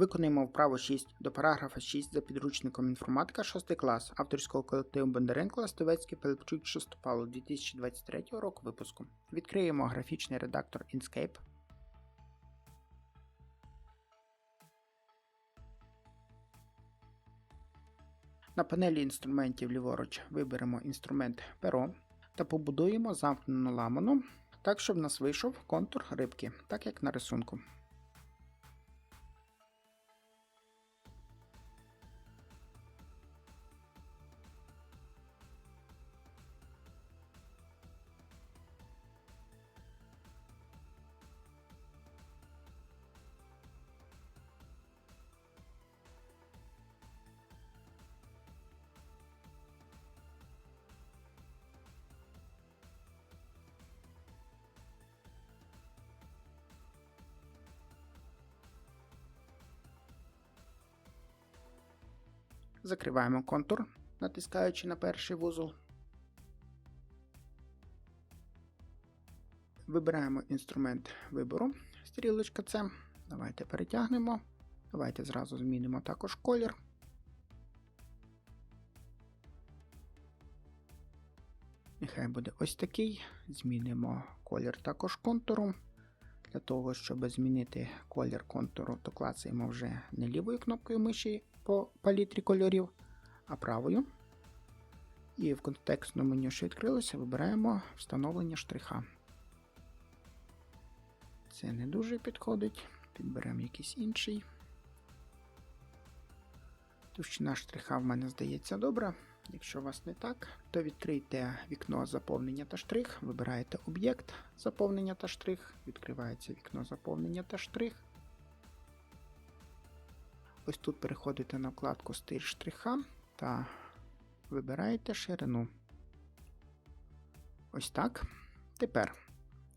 Виконуємо вправу 6 до параграфа 6 за підручником інформатика 6 клас авторського колективу Бондаренко Ластовецький Пилипчук Шестопало 2023 року випуску. Відкриємо графічний редактор Inkscape. На панелі інструментів ліворуч виберемо інструмент перо та побудуємо замкнену ламану так, щоб в нас вийшов контур рибки, так як на рисунку. Закриваємо контур, натискаючи на перший вузол. Вибираємо інструмент вибору, стрілочка С. Давайте перетягнемо. Давайте зразу змінимо також колір. Нехай буде ось такий. Змінимо колір також контуру. Для того, щоб змінити колір контуру, то клацаємо вже не лівою кнопкою миші по палітрі кольорів, а правою. І в контекстному меню, що відкрилося, вибираємо встановлення штриха. Це не дуже підходить. Підберемо якийсь інший. Товщина штриха в мене здається добра. Якщо у вас не так, то відкрийте вікно заповнення та штрих, вибираєте об'єкт заповнення та штрих, відкривається вікно заповнення та штрих. Ось тут переходите на вкладку стиль штриха та вибираєте ширину. Ось так. Тепер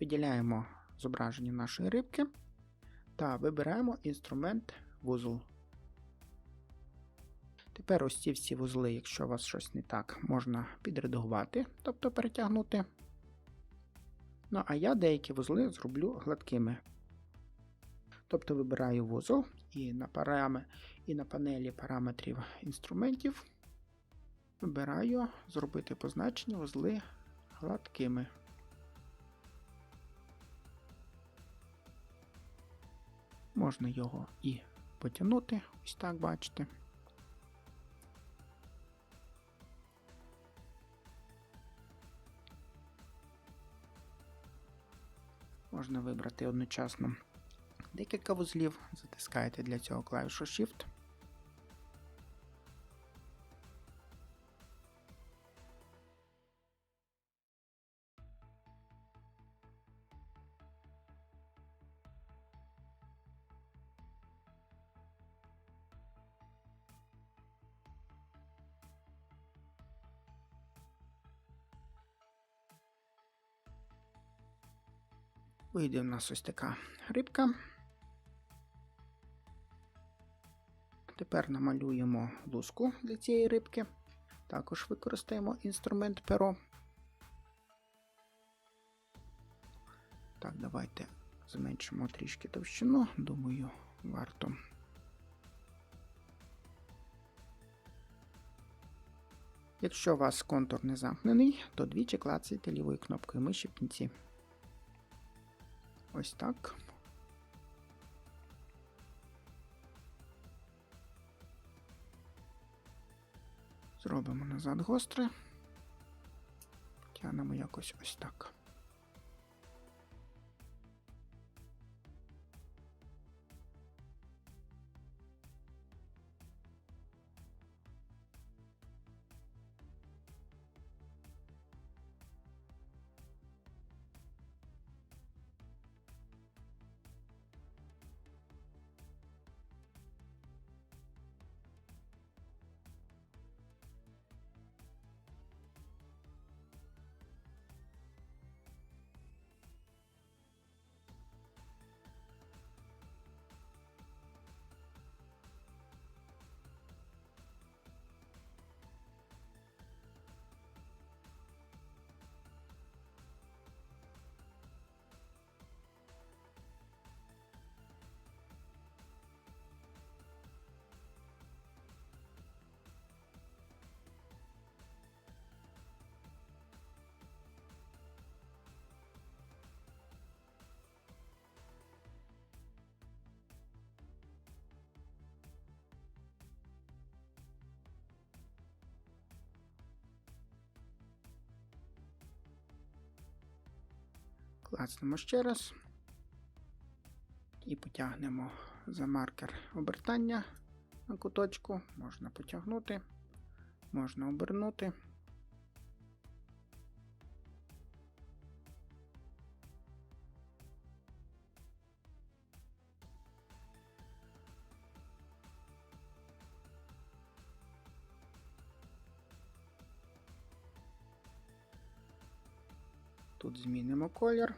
виділяємо зображення нашої рибки та вибираємо інструмент вузол. Тепер ось ці всі вузли, якщо у вас щось не так, можна підредагувати, тобто перетягнути. Ну, а я деякі вузли зроблю гладкими. Тобто вибираю вузол і на парами, і на панелі параметрів інструментів вибираю зробити позначення вузли гладкими. Можна його і потягнути, ось так бачите. Можна вибрати одночасно декілька вузлів, затискаєте для цього клавішу Shift. Вийде в нас ось така рибка. Тепер намалюємо луску для цієї рибки. Також використаємо інструмент перо. Так, давайте зменшимо трішки товщину, думаю, варто. Якщо у вас контур не замкнений, то двічі клацайте лівою кнопкою миші в кінці. Ось так. Зробимо назад гостре. Тягнемо якось ось так. Класнемо ще раз. І потягнемо за маркер обертання на куточку. Можна потягнути, можна обернути. Тут змінимо колір.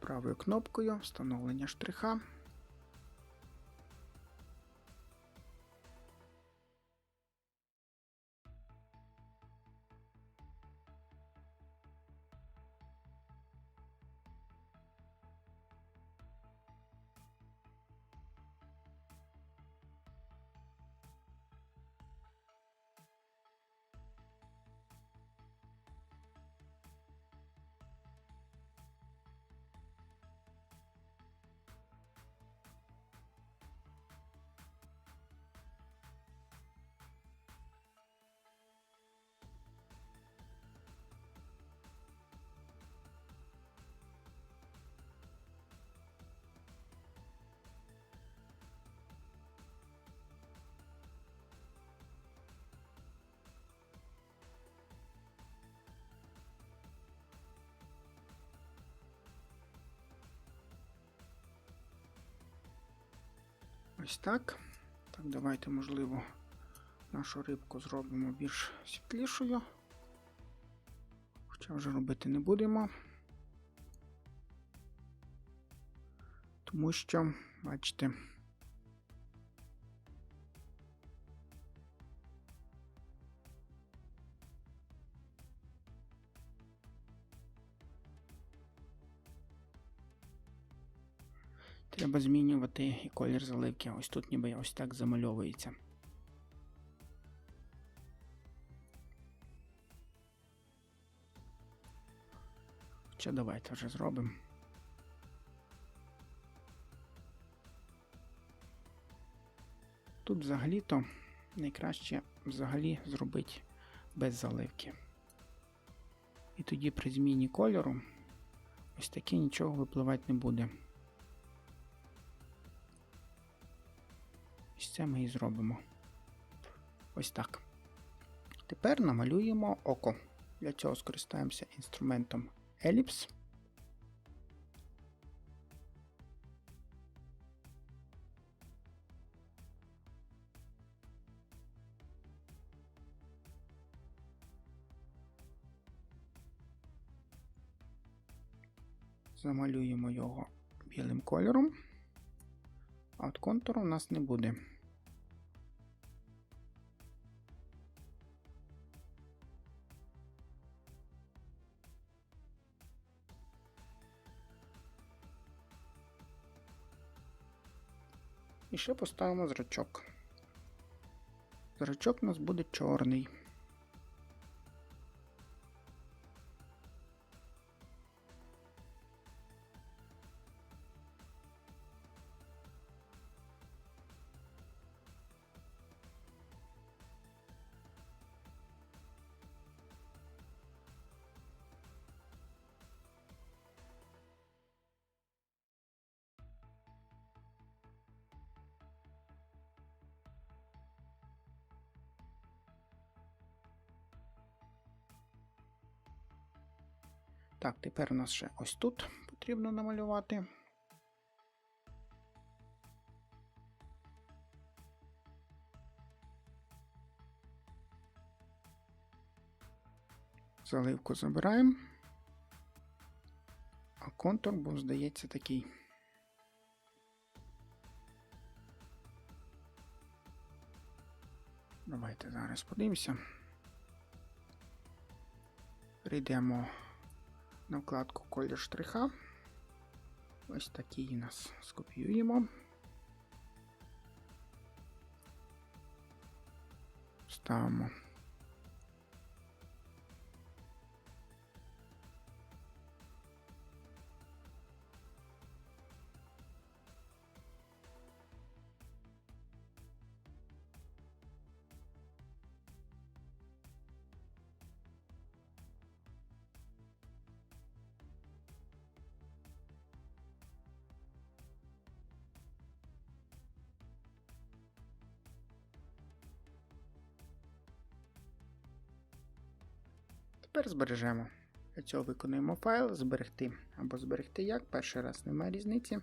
Правою кнопкою встановлення штриха. Ось так. Так, давайте, можливо, нашу рибку зробимо більш світлішою. Хоча вже робити не будемо. Тому що, бачите, треба змінювати і колір заливки. Ось тут ніби ось так замальовується. Хоча давайте вже зробимо. Тут взагалі-то найкраще взагалі зробити без заливки. І тоді при зміні кольору ось таке нічого випливати не буде. Це ми і зробимо. Ось так. Тепер намалюємо око. Для цього скористаємося інструментом Ellipse. Замалюємо його білим кольором, а от контуру у нас не буде. І ще поставимо зрачок. Зрачок у нас буде чорний. Так, тепер у нас ще ось тут потрібно намалювати. Заливку забираємо, а контур був, здається, такий. Давайте зараз подивимося. Прийдемо на вкладку колір штриха. Ось такий у нас скопіюємо. Ставимо. Тепер збережемо. Для цього виконуємо файл, зберегти або зберегти як. Перший раз немає різниці.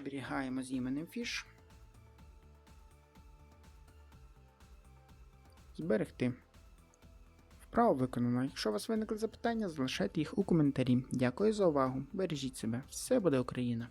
Зберігаємо з іменем фіш. Зберегти. Вправо виконано. Якщо у вас виникли запитання, залишайте їх у коментарі. Дякую за увагу. Бережіть себе. Все буде Україна!